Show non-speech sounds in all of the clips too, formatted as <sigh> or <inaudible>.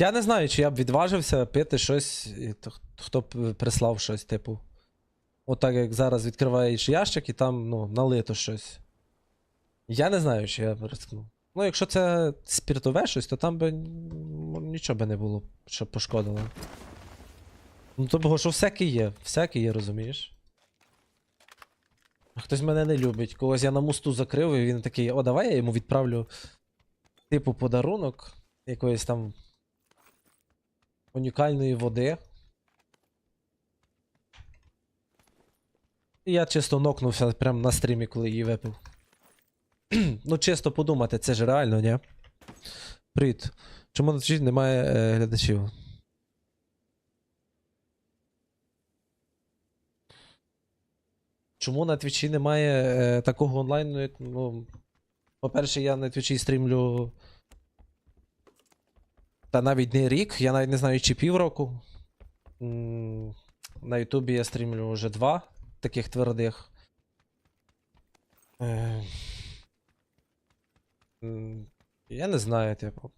Я не знаю, чи я б відважився пити щось, хто б прислав щось, типу. Отак як зараз відкриваєш ящик і там, ну, налито щось. Я не знаю, чи я б рискнув. Ну, якщо це спіртове щось, то там би нічого би не було, що пошкодило. Ну, то бо що всяке є, всяке є, розумієш? Хтось мене не любить. Когось я на мосту закрив, і він такий, о, давай я йому відправлю, типу, подарунок якоїсь там унікальної води. І я чисто нокнувся прямо на стрімі, коли її випив. <clears throat> ну, чисто подумати, це ж реально, ні? Привіт. Чому на Twitch немає е, глядачів? Чому на твічі немає е, такого онлайну. Ну. По-перше, я на твічі стрімлю. Та навіть не рік, я навіть не знаю, чи півроку. На Ютубі я стрімлю вже два таких твердих. Е, Я не знаю, типу.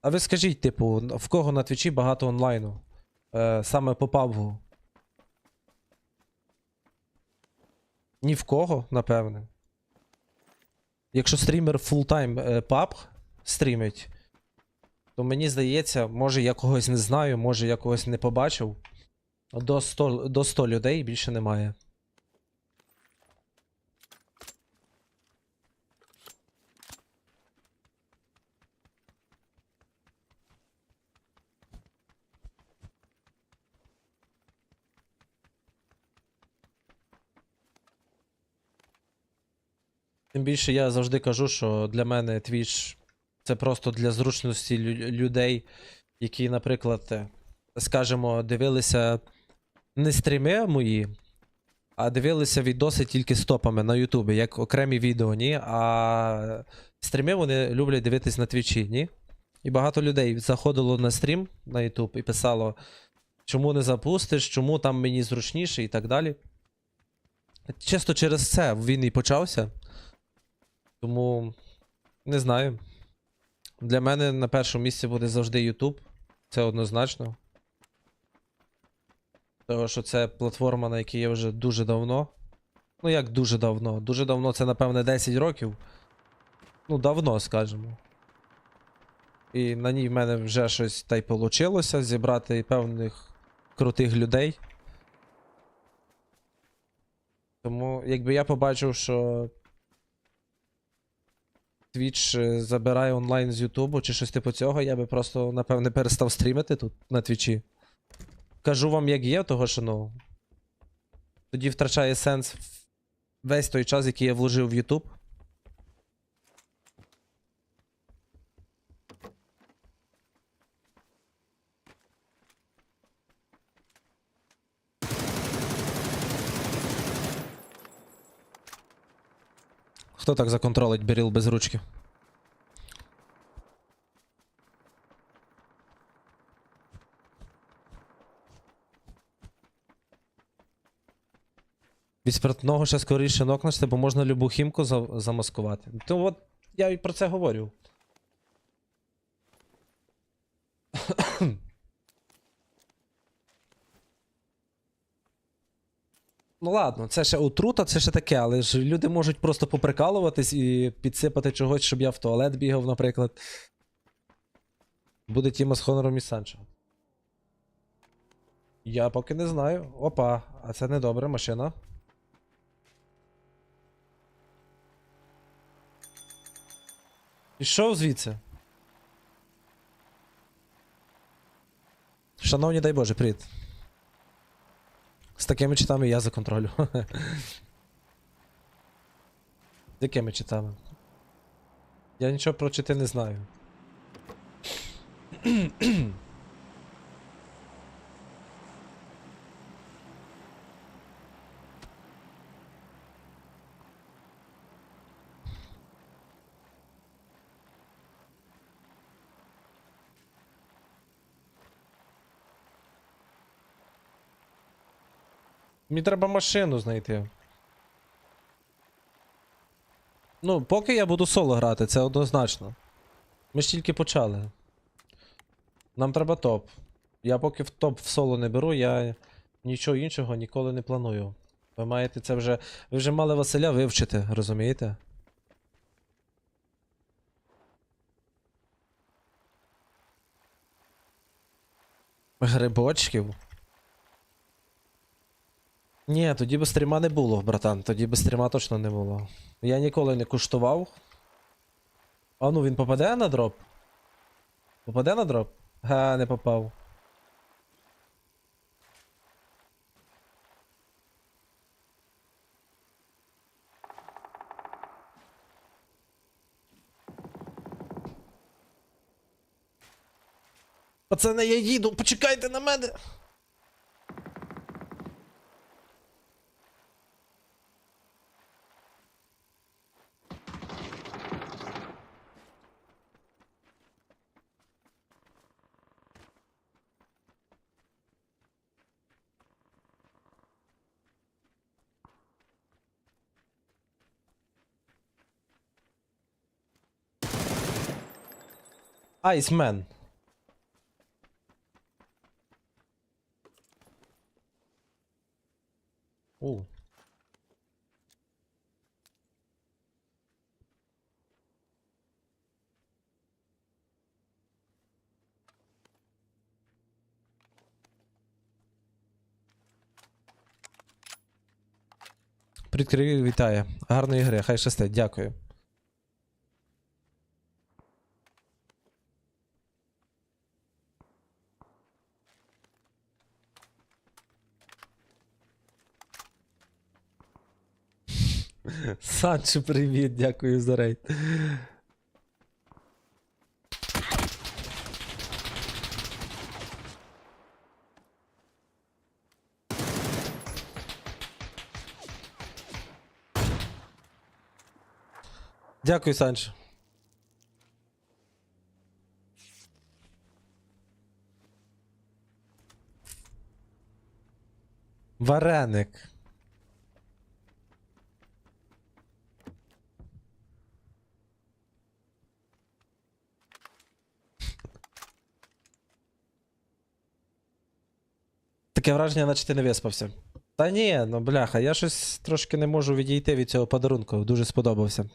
А ви скажіть, типу, в кого на твічі багато онлайну? Е, Саме по PUBG? Ні в кого, напевне. Якщо стрімер фултайм е, PUBG стрімить, то мені здається, може я когось не знаю, може я когось не побачив. До 100, до 100 людей більше немає. Тим більше я завжди кажу, що для мене Twitch це просто для зручності лю- людей, які, наприклад, е, скажімо, дивилися не стріми мої, а дивилися відоси тільки стопами на Ютубі, як окремі відео, ні. А стріми вони люблять дивитись на твічі, ні. І багато людей заходило на стрім на Ютуб і писало, чому не запустиш, чому там мені зручніше і так далі. Чисто через це він і почався. Тому не знаю. Для мене на першому місці буде завжди YouTube. Це однозначно. Тому що це платформа, на якій я вже дуже давно. Ну, як дуже давно. Дуже давно це, напевне, 10 років. Ну, давно, скажімо. І на ній в мене вже щось та й получилося зібрати певних крутих людей. Тому, якби я побачив, що Twitch е, забирає онлайн з Ютубу чи щось типу цього, я би просто, напевне, перестав стрімити тут на Твічі. Кажу вам, як є, того що ну. Тоді втрачає сенс весь той час, який я вложив в Ютуб. Хто так законтролить Беріл без ручки? Від спиртного ще скоріше нокнешся, бо можна любу хімку за- замаскувати. То от я і про це говорю. Ну ладно, це ще отрута, це ще таке, але ж люди можуть просто поприкалуватись і підсипати чогось, щоб я в туалет бігав, наприклад. Буде Тіма з Хонором і Санчо. Я поки не знаю. Опа, а це недобре, машина. Пішов звідси. Шановні, дай Боже, привіт. З такими читами я за контролю. З якими читами? Я нічого про чити не знаю. Мені треба машину знайти. Ну, поки я буду соло грати, це однозначно. Ми ж тільки почали. Нам треба топ. Я поки в топ в соло не беру, я нічого іншого ніколи не планую. Ви маєте це вже. Ви вже мали Василя вивчити, розумієте? Грибочків. Ні, тоді би стріма не було, братан. Тоді би стріма точно не було. Я ніколи не куштував. А ну він попаде на дроп? Попаде на дроп? Га, не попав. Пацани, я їду, почекайте на мене. Айсмен. У. Підкривів вітає. Гарної гри, хай щастить, дякую. Санчо, привіт, дякую за рейд. Дякую, Санчо. Вареник. Таке враження, наче ти не виспався. Та ні, ну бляха, я щось трошки не можу відійти від цього подарунку. Дуже сподобався.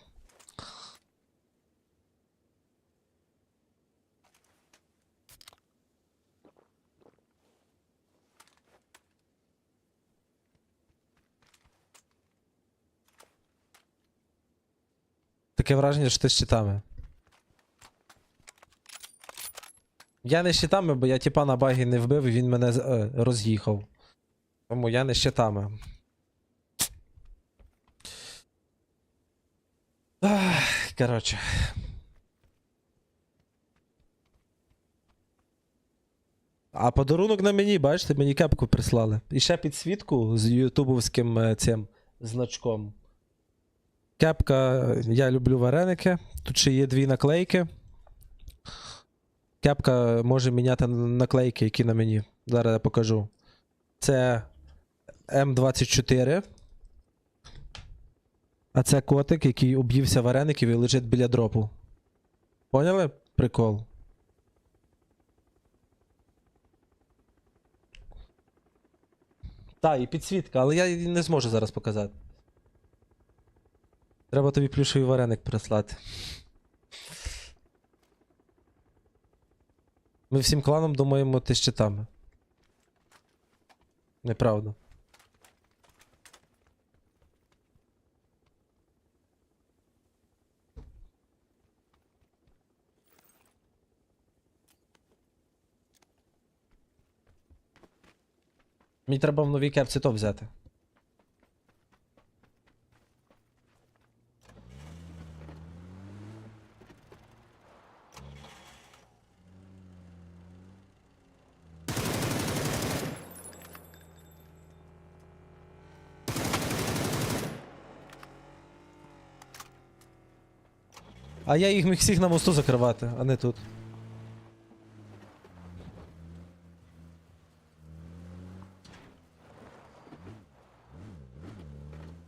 Таке враження, що ти з щитами. Я не щитами, бо я тіпа на багі не вбив і він мене е, роз'їхав. Тому я не щитами. Ах, Коротше. А подарунок на мені, бачите, мені кепку прислали. І ще підсвітку з ютубовським е, цим значком. Кепка, я люблю вареники. Тут ще є дві наклейки. Кепка може міняти наклейки, які на мені. Зараз я покажу. Це М24. А це котик, який об'ївся вареників і лежить біля дропу. Поняли? Прикол. Так, і підсвітка, але я її не зможу зараз показати. Треба тобі плюшовий вареник прислати. Ми всім кланом думаємо, ти щитами. Неправда. Мені треба в новій кепці то взяти. А я їх міг всіх на мосту закривати, а не тут.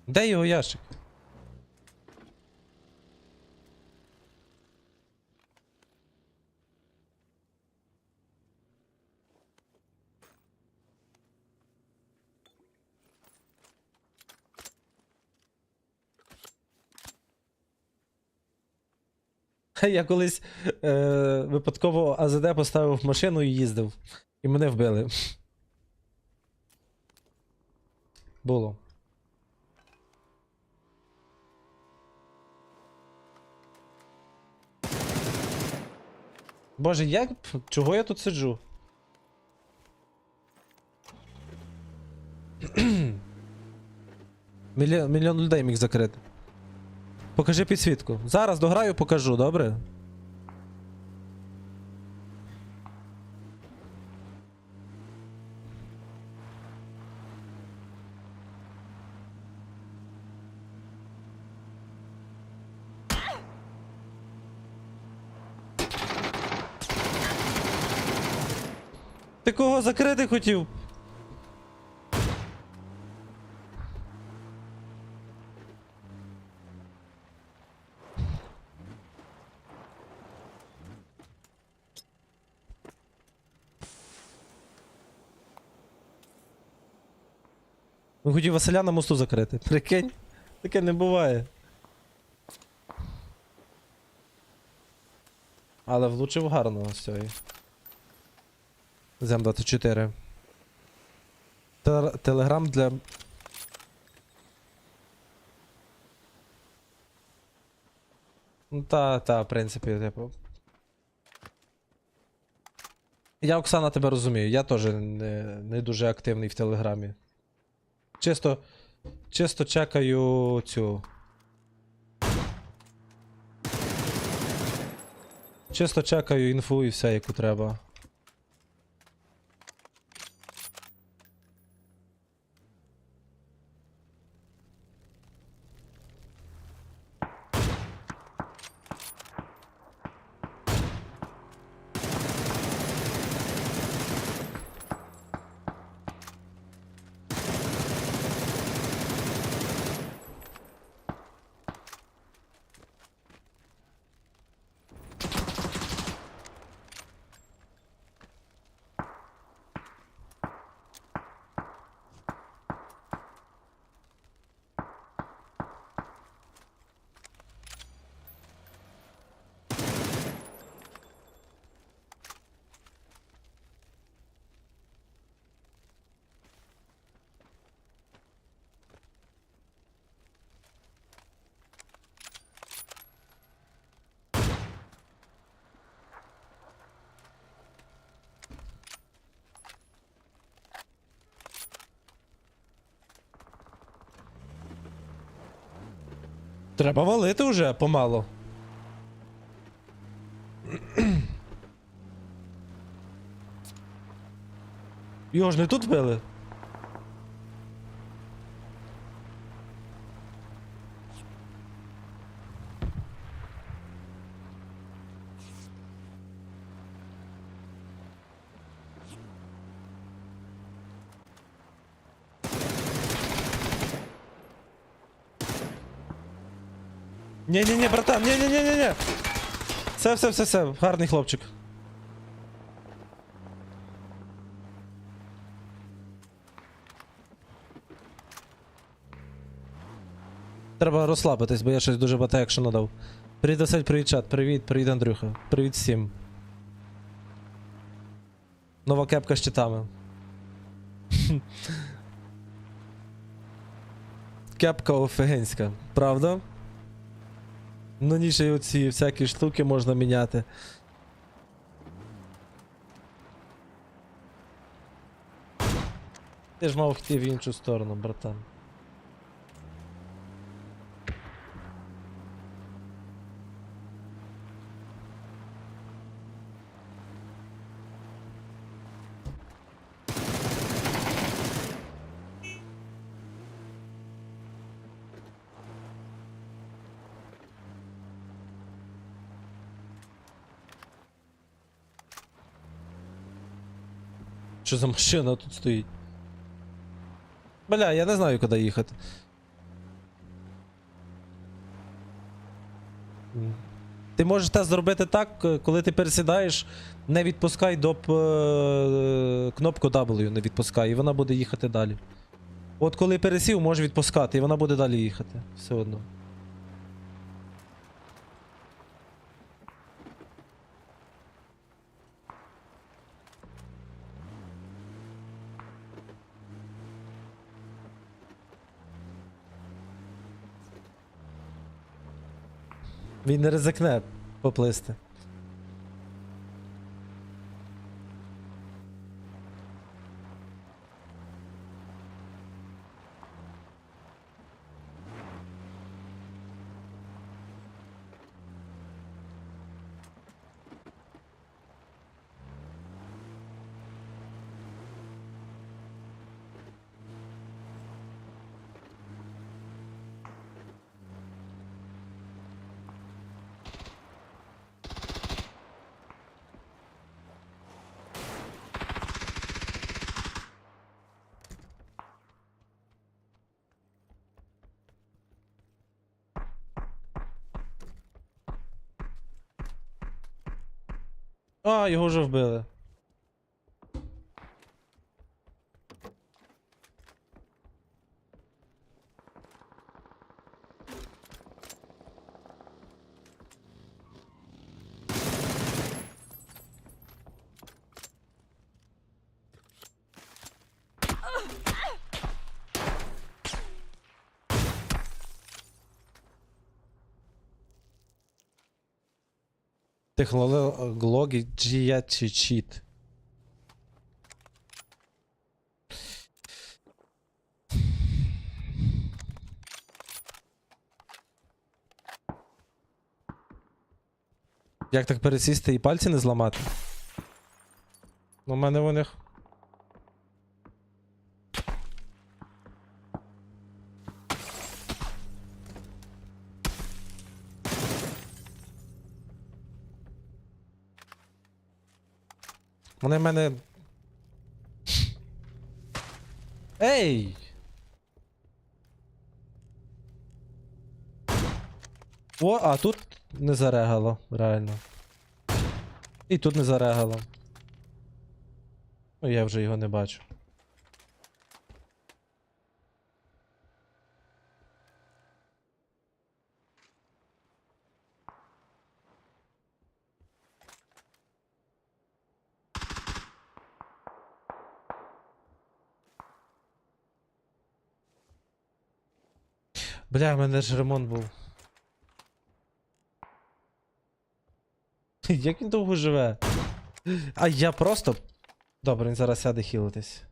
Де його ящик? <laughs> Я колись е, випадково АЗД поставив в машину і їздив. І мене вбили. Було. Боже, як. Чого я тут сиджу? <clears throat> Мільйон, людей міг закрити. Покажи підсвітку. Зараз дограю, покажу, добре? Ти кого закрити хотів? Хотів Василя на мосту закрити. Прикинь, таке не буває. Але влучив гарно з цієї. Зем 24. Телеграм для. Ну та, та, в принципі, типу. Я, Оксана, тебе розумію. Я теж не, не дуже активний в Телеграмі. Чисто. Чисто чекаю цю. Чисто чекаю інфу і все, яку треба. Треба валити вже помало. Його ж не тут вбили? Ні-ні-ні, братан, ні-ні-ні-ні-ні. Все, все, все, все, гарний хлопчик. Треба розслабитись, бо я щось дуже багато екшену дав. Привіт, Василь, привіт, чат, привіт, привіт, Андрюха. Привіт всім. Нова кепка з щитами. <laughs> Кепка офігенська, правда? Ну ніже оці всякі штуки можна міняти. Ти ж мав йти в іншу сторону, братан. За машина тут стоїть? Бля, я не знаю, куди їхати. Ти можеш те зробити так, е, коли ти пересідаєш, не відпускай доп е, кнопку W, не відпускай, і вона буде їхати далі. От коли пересів, може відпускати, і вона буде далі їхати. Все одно. Він не ризикне поплисти. А, його вже вбили. Технологія чи чіт. Як так пересісти і пальці не зламати? У мене у них. Вони в мене. Ей! О, а тут не зарегало, реально. І тут не зарегало. Ну, я вже його не бачу. Бля, в мене ж ремонт був. <laughs> Як він довго живе? А я просто. Добре, він зараз сяде хілитись.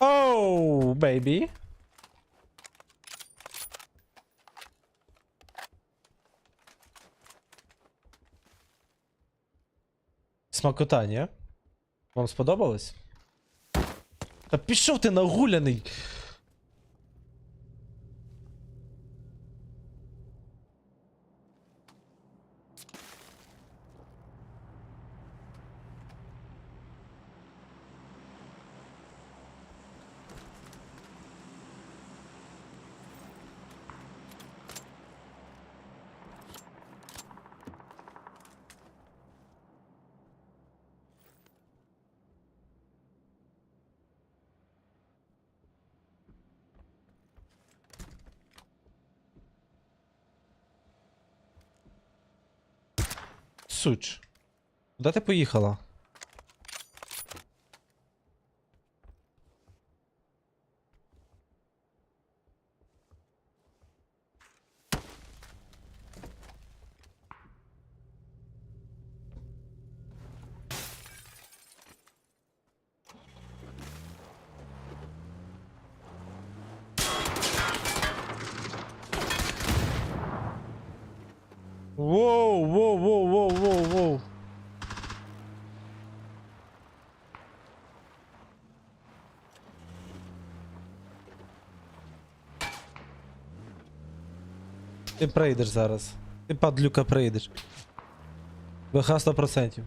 Оу, бейбі. Смакота, ні? Вам сподобалось? Та пішов ти нагуляний! Суч. Куди ти поїхала? Воу, Ти прийдеш зараз. Ти падлюка прийдеш. ВХ 100%.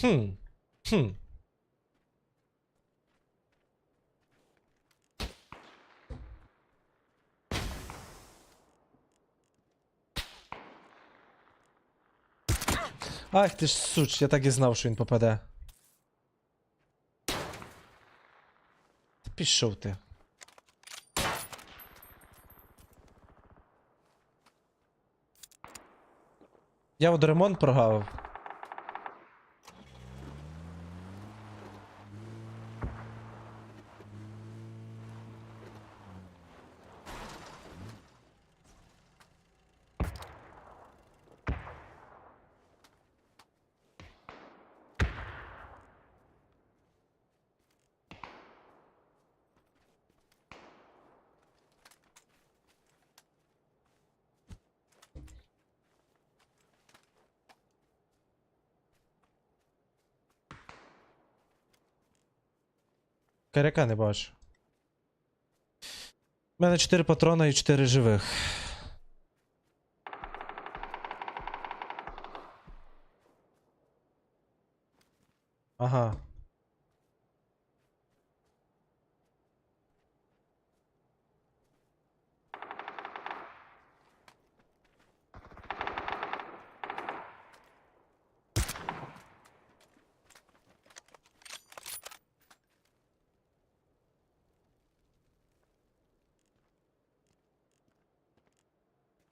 Хм. Хм. Ах ти ж суч, я так і знав, що він попаде. Пішов ти. Я водоремонт прогавив. Каряка не бачу. У мене 4 патрона і 4 живих.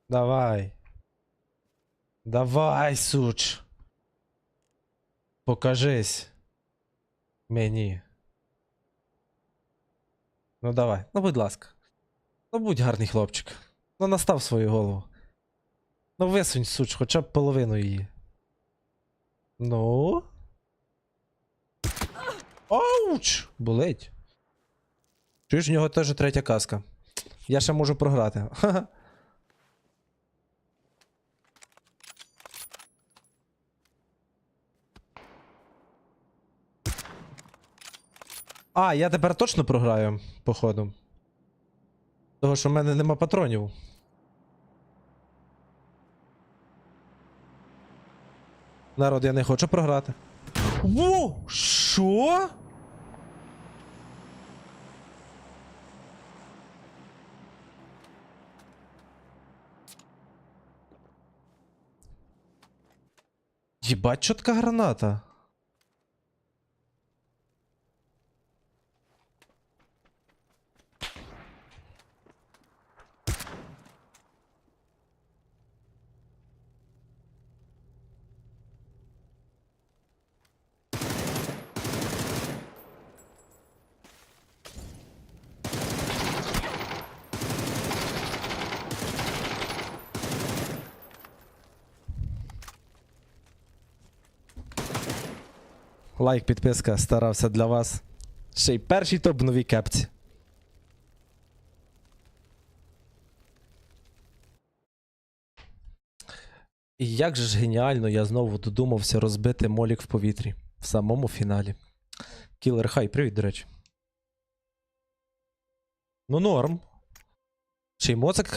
Давай. Давай, суч. Покажись. Мені. Ну давай. Ну, будь ласка. Ну будь гарний хлопчик. Ну настав свою голову. Ну висунь, суч, хоча б половину її. Ну. Ауч! Болить. Чуєш, в нього теж третя каска. Я ще можу програти. Ха-ха. А, я тепер точно програю, походу. Того, що в мене нема патронів. Народ, я не хочу програти. Во! Що? Єбать, чотка граната. Лайк, підписка, старався для вас. Ще й перший топ в новій кепці. І як же ж геніально я знову додумався розбити молік в повітрі в самому фіналі. Кілер хай, привіт, до речі. Ну, норм. Чи моцик